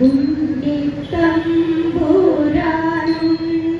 ഉണ്ണിത്തമ്പുരാനുണ്ടായി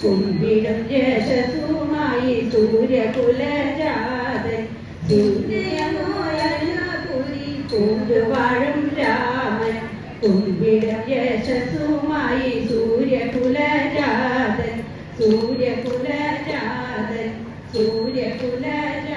കുമ്പിടും യശസുമായി സൂര്യകുലജാതൻ സൂര്യമോയപുരി പൂണ്ടുവാഴും Raman കുമ്പിടും യശസുമായി സൂര്യകുലജാതൻ സൂര്യകുലജാതൻ സൂര്യകുലജാതൻ